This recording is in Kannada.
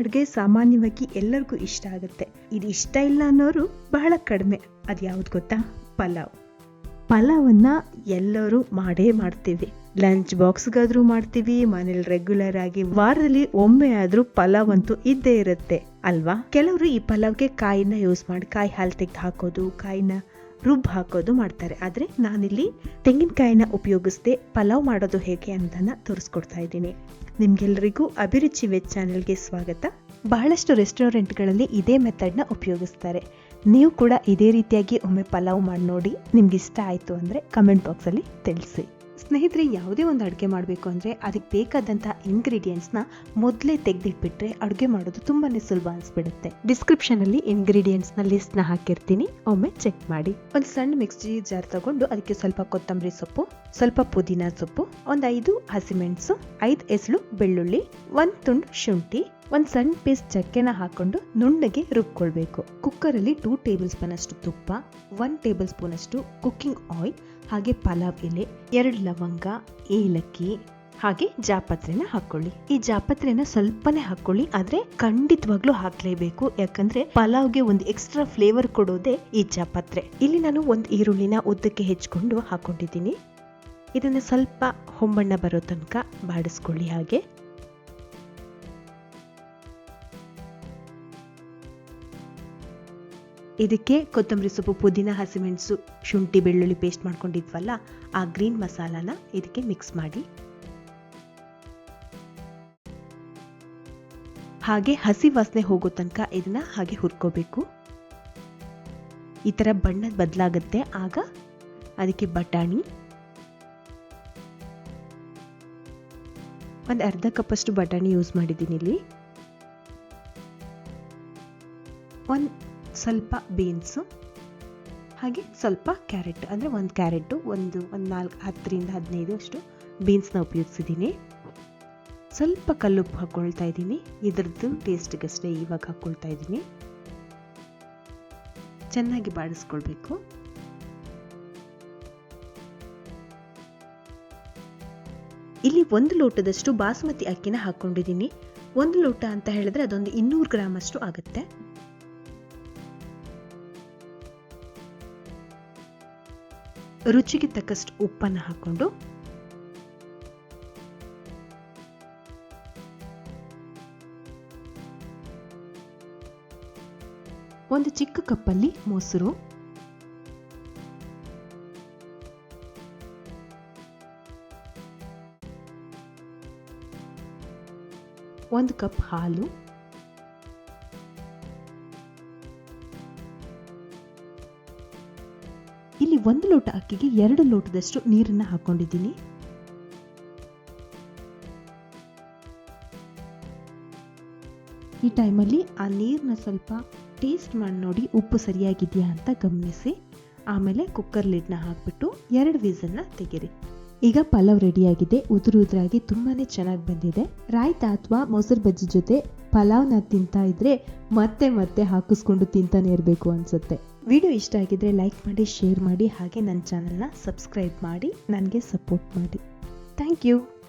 ಅಡುಗೆ ಸಾಮಾನ್ಯವಾಗಿ ಎಲ್ಲರಿಗೂ ಇಷ್ಟ ಆಗುತ್ತೆ. ಇದು ಇಷ್ಟ ಇಲ್ಲ ಅನ್ನೋರು ಬಹಳ ಕಡಿಮೆ. ಅದು ಯಾವ್ದು ಗೊತ್ತಾ? ಪಲಾವ್. ಪಲಾವನ್ನು ಎಲ್ಲರೂ ಮಾಡೇ ಮಾಡ್ತೀವಿ. ಲಂಚ್ ಬಾಕ್ಸ್ಗಾದ್ರೂ ಮಾಡ್ತೀವಿ, ಮನೇಲಿ ರೆಗ್ಯುಲರ್ ಆಗಿ ವಾರದಲ್ಲಿ ಒಮ್ಮೆ ಆದರೂ ಪಲಾವ್ ಅಂತೂ ಇದ್ದೇ ಇರುತ್ತೆ. ಅಲ್ವಾ? ಕೆಲವರು ಈ ಪಲಾವ್ಗೆ ಕಾಯಿನ ಯೂಸ್ ಮಾಡಿ, ಕಾಯಿ ಹಾಲು ತೆಗೆದು ಹಾಕೋದು, ಕಾಯಿನ ರುಬ್ ಹಾಕೋದು ಮಾಡ್ತಾರೆ. ಆದರೆ ನಾನಿಲ್ಲಿ ತೆಂಗಿನಕಾಯಿನ ಉಪಯೋಗಿಸದೆ ಪಲಾವ್ ಮಾಡೋದು ಹೇಗೆ ಅಂತನ ತೋರಿಸ್ಕೊಡ್ತಾ ಇದ್ದೀನಿ. ನಿಮ್ಗೆಲ್ಲರಿಗೂ ಅಭಿರುಚಿ ವೆಜ್ ಚಾನೆಲ್ಗೆ ಸ್ವಾಗತ. ಬಹಳಷ್ಟು ರೆಸ್ಟೋರೆಂಟ್ಗಳಲ್ಲಿ ಇದೇ ಮೆಥಡ್ನ ಉಪಯೋಗಿಸ್ತಾರೆ. ನೀವು ಕೂಡ ಇದೇ ರೀತಿಯಾಗಿ ಒಮ್ಮೆ ಪಲಾವ್ ಮಾಡಿ ನೋಡಿ, ನಿಮ್ಗೆ ಇಷ್ಟ ಆಯಿತು ಅಂದರೆ ಕಮೆಂಟ್ ಬಾಕ್ಸಲ್ಲಿ ತಿಳಿಸಿ. ಸ್ನೇಹಿತರೆ, ಯಾವುದೇ ಒಂದು ಅಡುಗೆ ಮಾಡಬೇಕು ಅಂದರೆ ಅದಕ್ಕೆ ಬೇಕಾದಂಥ ಇಂಗ್ರೀಡಿಯೆಂಟ್ಸ್ನ ಮೊದಲೇ ತೆಗೆದಿಟ್ಬಿಟ್ರೆ ಅಡುಗೆ ಮಾಡೋದು ತುಂಬಾ ಸುಲಭ ಅನಿಸ್ಬಿಡುತ್ತೆ. ಡಿಸ್ಕ್ರಿಪ್ಷನಲ್ಲಿ ಇಂಗ್ರೀಡಿಯೆಂಟ್ಸ್ನ ಲಿಸ್ಟ್ನ ಹಾಕಿರ್ತೀನಿ. ಒಮ್ಮೆ ಚೆಕ್ ಮಾಡಿ. ಒಂದು ಸಣ್ಣ ಮಿಕ್ಸಿ ಜಾರ್ ತಗೊಂಡು ಅದಕ್ಕೆ ಸ್ವಲ್ಪ ಕೊತ್ತಂಬರಿ ಸೊಪ್ಪು, ಸ್ವಲ್ಪ ಪುದೀನ ಸೊಪ್ಪು, ಒಂದು ಐದು ಹಸಿಮೆಣಸು, ಐದು ಎಸಳು ಬೆಳ್ಳುಳ್ಳಿ, ಒಂದು ತುಂಡು ಶುಂಠಿ ಒಂದು ಸಣ್ಣ ಪೀಸ್ ಚಕ್ಕೆನ ಹಾಕೊಂಡು ನುಣ್ಣಗೆ ರುಬ್ಕೊಳ್ಬೇಕು. ಕುಕ್ಕರಲ್ಲಿ ಟೂ ಟೇಬಲ್ ಸ್ಪೂನ್ ಅಷ್ಟು ತುಪ್ಪ ಒನ್ ಟೇಬಲ್ ಸ್ಪೂನ್ ಅಷ್ಟು ಕುಕ್ಕಿಂಗ್ ಆಯಿಲ್ ಹಾಗೆ ಪಲಾವ್ ಎಲೆ, ಎರಡು ಲವಂಗ, ಏಲಕ್ಕಿ, ಹಾಗೆ ಜಾಪತ್ರೆನ ಹಾಕೊಳ್ಳಿ. ಈ ಜಾಪತ್ರೆನ ಸ್ವಲ್ಪನೇ ಹಾಕೊಳ್ಳಿ, ಆದ್ರೆ ಖಂಡಿತವಾಗ್ಲೂ ಹಾಕ್ಲೇಬೇಕು. ಯಾಕಂದ್ರೆ ಪಲಾವ್ಗೆ ಒಂದು ಎಕ್ಸ್ಟ್ರಾ ಫ್ಲೇವರ್ ಕೊಡೋದೇ ಈ ಜಾಪತ್ರೆ. ಇಲ್ಲಿ ನಾನು ಒಂದು ಈರುಳ್ಳಿನ ಉದ್ದಕ್ಕೆ ಹೆಚ್ಕೊಂಡು ಹಾಕೊಂಡಿದ್ದೀನಿ. ಇದನ್ನ ಸ್ವಲ್ಪ ಹೊಂಬಣ್ಣ ಬರೋ ತನಕ ಬಾಡಿಸ್ಕೊಳ್ಳಿ ಹಾಗೆ. ಇದಕ್ಕೆ ಕೊತ್ತಂಬರಿ ಸೊಪ್ಪು, ಪುದೀನ, ಹಸಿಮೆಣಸು, ಶುಂಠಿ, ಬೆಳ್ಳುಳ್ಳಿ ಪೇಸ್ಟ್ ಮಾಡ್ಕೊಂಡಿದ್ವಲ್ಲ, ಆ ಗ್ರೀನ್ ಮಸಾಲಾನ ಇದಕ್ಕೆ ಮಿಕ್ಸ್ ಮಾಡಿ. ಹಾಗೆ ಹಸಿ ವಾಸನೆ ಹೋಗೋ ತನಕ ಇದನ್ನ ಹಾಗೆ ಹುರ್ಕೋಬೇಕು. ಈ ಥರ ಬಣ್ಣ ಬದಲಾಗುತ್ತೆ, ಆಗ ಅದಕ್ಕೆ ಬಟಾಣಿ. ಒಂದು ಅರ್ಧ ಕಪ್ಪಷ್ಟು ಬಟಾಣಿ ಯೂಸ್ ಮಾಡಿದ್ದೀನಿ ಇಲ್ಲಿ. ಒಂದು ಸ್ವಲ್ಪ ಬೀನ್ಸು ಹಾಗೆ ಸ್ವಲ್ಪ ಕ್ಯಾರೆಟ್ ಅಂದರೆ ಒಂದು ಕ್ಯಾರೆಟು ಒಂದು ಒಂದು ನಾಲ್ಕು, ಹತ್ತರಿಂದ ಹದಿನೈದು ಅಷ್ಟು ಬೀನ್ಸ್ನ ಉಪಯೋಗಿಸಿದ್ದೀನಿ. ಸ್ವಲ್ಪ ಕಲ್ಲುಪ್ಪು ಹಾಕ್ಕೊಳ್ತಾ ಇದ್ದೀನಿ. ಇದ್ರದ್ದು ಟೇಸ್ಟ್ಗಷ್ಟೇ ಇವಾಗ ಹಾಕ್ಕೊಳ್ತಾ ಇದ್ದೀನಿ. ಚೆನ್ನಾಗಿ ಬಾಡಿಸ್ಕೊಳ್ಬೇಕು. ಇಲ್ಲಿ ಒಂದು ಲೋಟದಷ್ಟು ಬಾಸುಮತಿ ಅಕ್ಕಿನ ಹಾಕ್ಕೊಂಡಿದ್ದೀನಿ ಒಂದು ಲೋಟ ಅಂತ ಹೇಳಿದ್ರೆ ಅದೊಂದು ಇನ್ನೂರು ಗ್ರಾಮ್ ಅಷ್ಟು ಆಗುತ್ತೆ. ರುಚಿಗೆ ತಕ್ಕಷ್ಟು ಉಪ್ಪನ್ನು ಹಾಕೊಂಡು ಒಂದು ಚಿಕ್ಕ ಕಪ್ಪಲ್ಲಿ ಮೊಸರು ಒಂದು ಕಪ್ ಹಾಲು ಇಲ್ಲಿ ಒಂದು ಲೋಟ ಅಕ್ಕಿಗೆ ಎರಡು ಲೋಟದಷ್ಟು ನೀರನ್ನು ಹಾಕೊಂಡಿದ್ದೀನಿ. ಈ ಟೈಮಲ್ಲಿ ಆ ನೀರನ್ನ ಸ್ವಲ್ಪ ಟೇಸ್ಟ್ ಮಾಡಿ ನೋಡಿ ಉಪ್ಪು ಸರಿಯಾಗಿದೆಯಾ ಅಂತ ಗಮನಿಸಿ. ಆಮೇಲೆ ಕುಕ್ಕರ್ ಲಿಡ್ನ ಹಾಕ್ಬಿಟ್ಟು ಎರಡು ವೀಸನ್ನ ತೆಗೀರಿ ಈಗ ಪಲಾವ್ ರೆಡಿಯಾಗಿದೆ. ಉದುರು ಉದುರಾಗಿ ತುಂಬಾನೇ ಚೆನ್ನಾಗಿ ಬಂದಿದೆ. ರಾಯ್ತ ಅಥವಾ ಮೊಸರು ಬಜ್ಜಿ ಜೊತೆ ಪಲಾವ್ನ ತಿಂತಾ ಇದ್ರೆ ಮತ್ತೆ ಮತ್ತೆ ಹಾಕಿಸ್ಕೊಂಡು ತಿಂತಾನೆ ಇರಬೇಕು ಅನ್ಸುತ್ತೆ. ವಿಡಿಯೋ ಇಷ್ಟ ಆಗಿದ್ರೆ ಲೈಕ್ ಮಾಡಿ, ಶೇರ್ ಮಾಡಿ, ಹಾಗೆ ನನ್ನ ಚಾನಲ್ನ ಸಬ್ಸ್ಕ್ರೈಬ್ ಮಾಡಿ, ನನಗೆ ಸಪೋರ್ಟ್ ಮಾಡಿ. Thank you.